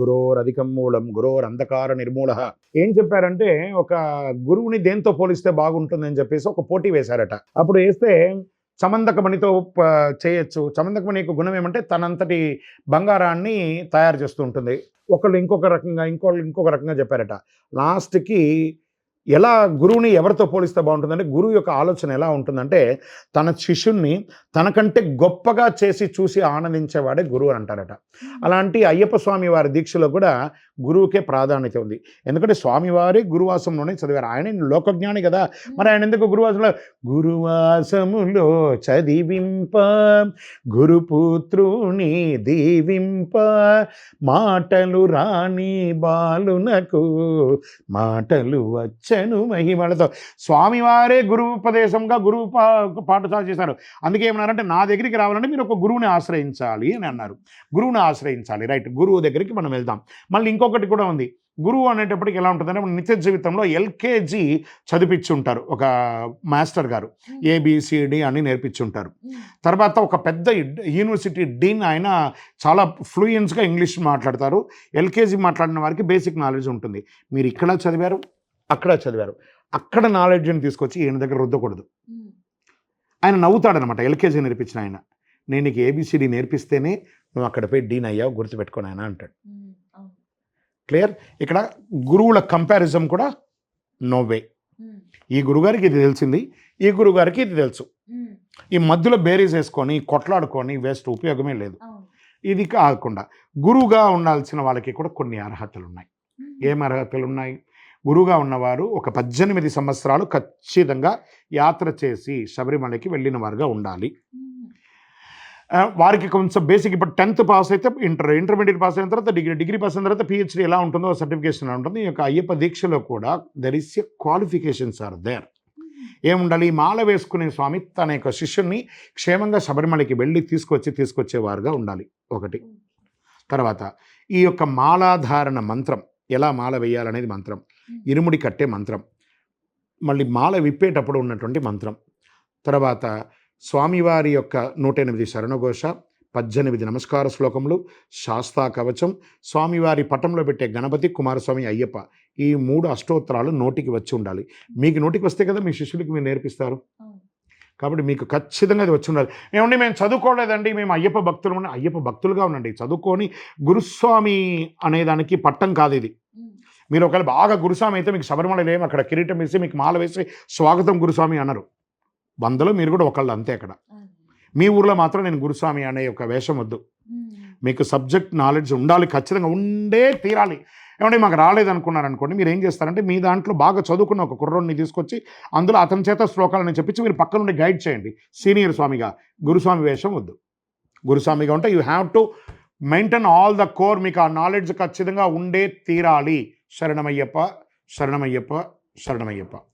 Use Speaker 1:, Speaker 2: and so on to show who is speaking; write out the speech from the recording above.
Speaker 1: గురోర్ అధికం మూలం గురోర్ అంధకార నిర్మూల. ఏం చెప్పారంటే ఒక గురువుని దేంతో పోలిస్తే బాగుంటుందని చెప్పేసి ఒక పోటీ వేశారట. అప్పుడు వేస్తే చమందకమణితో చేయొచ్చు. చమందకమణి యొక్క గుణం ఏమంటే తనంతటి బంగారాన్ని తయారు చేస్తూ ఉంటుంది. ఒకళ్ళు ఇంకొక రకంగా ఇంకోళ్ళు ఇంకొక రకంగా చెప్పారట. లాస్ట్కి ఎలా గురువుని ఎవరితో పోలిస్తే బాగుంటుందంటే గురువు యొక్క ఆలోచన ఎలా ఉంటుందంటే తన శిష్యుణ్ణి తనకంటే గొప్పగా చేసి చూసి ఆనందించేవాడే గురువు అని అంటారట. అలాంటి అయ్యప్ప స్వామి వారి దీక్షలో కూడా గురువుకే ప్రాధాన్యత ఉంది. ఎందుకంటే స్వామివారి గురువాసంలోనే చదివారు. ఆయన లోకజ్ఞాని కదా. మరి ఆయన ఎందుకు గురువాసంలో? గురువాసములో చదివింప గురుపుత్రుని దీవింప మాటలు రాని బాలునకు మాటలు వచ్చను మహిమలతో. స్వామివారే గురువు ఉపదేశంగా గురువు పా పాఠశాల చేశారు. అందుకే ఏమన్నారంటే నా దగ్గరికి రావాలంటే మీరు ఒక గురువుని ఆశ్రయించాలి అని అన్నారు. గురువుని ఆశ్రయించాలి రైట్. గురువు దగ్గరికి మనం వెళ్దాం. మళ్ళీ ఇంకొకటి కూడా ఉంది. గురువు అనేటప్పటికి ఎలా ఉంటుందంటే మన నిత్య జీవితంలో ఎల్కేజీ చదివించుంటారు ఒక మాస్టర్ గారు. ఏబిసిడి అని నేర్పించుంటారు. తర్వాత ఒక పెద్ద యూనివర్సిటీ డీన్ ఆయన చాలా ఫ్లూయెన్స్గా ఇంగ్లీష్ మాట్లాడతారు. ఎల్కేజీ మాట్లాడిన వారికి బేసిక్ నాలెడ్జ్ ఉంటుంది. మీరు ఇక్కడ చదివారు అక్కడ చదివారు. అక్కడ నాలెడ్జ్ని తీసుకొచ్చి ఈయన దగ్గర రుద్దకూడదు. ఆయన నవ్వుతాడనమాట. ఎల్కేజీ నేర్పించిన ఆయన. నేను నీకు ఏబిసిడి నేర్పిస్తేనే నువ్వు అక్కడ పోయి డీన్ అయ్యావు గుర్తుపెట్టుకొని ఆయన అంటాడు. క్లియర్? ఇక్కడ గురువుల కంపారిజం కూడా నో వే. ఈ గురుగారికి ఇది తెలిసింది. ఈ గురుగారికి ఇది తెలుసు. ఈ మధ్యలో బేరీస్ వేసుకొని కొట్లాడుకొని వేస్ట్ ఉపయోగమే లేదు. ఇది కాకుండా గురువుగా ఉండాల్సిన వాళ్ళకి కూడా కొన్ని అర్హతలు ఉన్నాయి ఏం అర్హతలు ఉన్నాయి గురువుగా ఉన్నవారు ఒక పద్దెనిమిది సంవత్సరాలు ఖచ్చితంగా యాత్ర చేసి శబరిమలకి వెళ్ళిన వారుగా ఉండాలి వారికి కొంచెం బేసిక్ ఇప్పుడు టెన్త్ పాస్ అయితే ఇంటర్ ఇంటర్మీడియట్ పాస్ అయిన తర్వాత డిగ్రీ డిగ్రీ పాస్ అయిన తర్వాత పిహెచ్డీ ఎలా ఉంటుందో సర్టిఫికేషన్ ఎలా ఉంటుంది ఈ యొక్క అయ్యప్ప దీక్షలో కూడా there is a qualifications are there ఏముండాలి? ఈ మాల వేసుకునే స్వామి తన యొక్క శిష్యుణ్ణి క్షేమంగా శబరిమలకి వెళ్ళి తీసుకొచ్చి తీసుకొచ్చేవారుగా ఉండాలి. ఒకటి. తర్వాత ఈ యొక్క మాలాధారణ మంత్రం ఎలా మాల వేయాలనేది మంత్రం. ఇరుముడి కట్టే మంత్రం. మళ్ళీ మాల విప్పేటప్పుడు ఉన్నటువంటి మంత్రం. తర్వాత స్వామివారి యొక్క నూట ఎనిమిది శరణఘోష పద్దెనిమిది నమస్కార శ్లోకములు శాస్తా కవచం స్వామివారి పటంలో పెట్టే గణపతి కుమారస్వామి అయ్యప్ప ఈ మూడు అష్టోత్తరాలు నోటికి వచ్చి ఉండాలి. మీకు నోటికి వస్తే కదా మీ శిష్యుడికి మీరు నేర్పిస్తారు? కాబట్టి మీకు ఖచ్చితంగా అది వచ్చి ఉండాలి. ఏమండి మేము చదువుకోలేదండి మేము అయ్యప్ప భక్తులు ఉన్నా- అయ్యప్ప భక్తులుగా ఉండండి. చదువుకొని గురుస్వామి అనేదానికి పట్టం కాదు ఇది. మీరు ఒకవేళ బాగా గురుస్వామి అయితే మీకు శబరిమల లేము అక్కడ కిరీటం వేసి మీకు మాల వేసి స్వాగతం గురుస్వామి అన్నారు. వందలో మీరు కూడా ఒకళ్ళు అంతే అక్కడ. మీ ఊర్లో మాత్రం నేను గురుస్వామి అనే ఒక వేషం వద్దు. మీకు సబ్జెక్ట్ నాలెడ్జ్ ఉండాలి ఖచ్చితంగా ఉండే తీరాలి. ఏమంటే మాకు రాలేదనుకున్నారు అనుకోండి మీరు ఏం చేస్తారంటే మీ దాంట్లో బాగా చదువుకున్న ఒక కుర్రోడిని తీసుకొచ్చి అందులో అతని చేత శ్లోకాలని చెప్పించి మీరు పక్క నుండి గైడ్ చేయండి. సీనియర్ స్వామిగా గురుస్వామి వేషం వద్దు. గురుస్వామిగా ఉంటే you have to maintain all the core మీకు ఆ నాలెడ్జ్ ఖచ్చితంగా ఉండే తీరాలి. శరణమయ్యప్ప శరణమయ్యప్ప శరణమయ్యప్ప.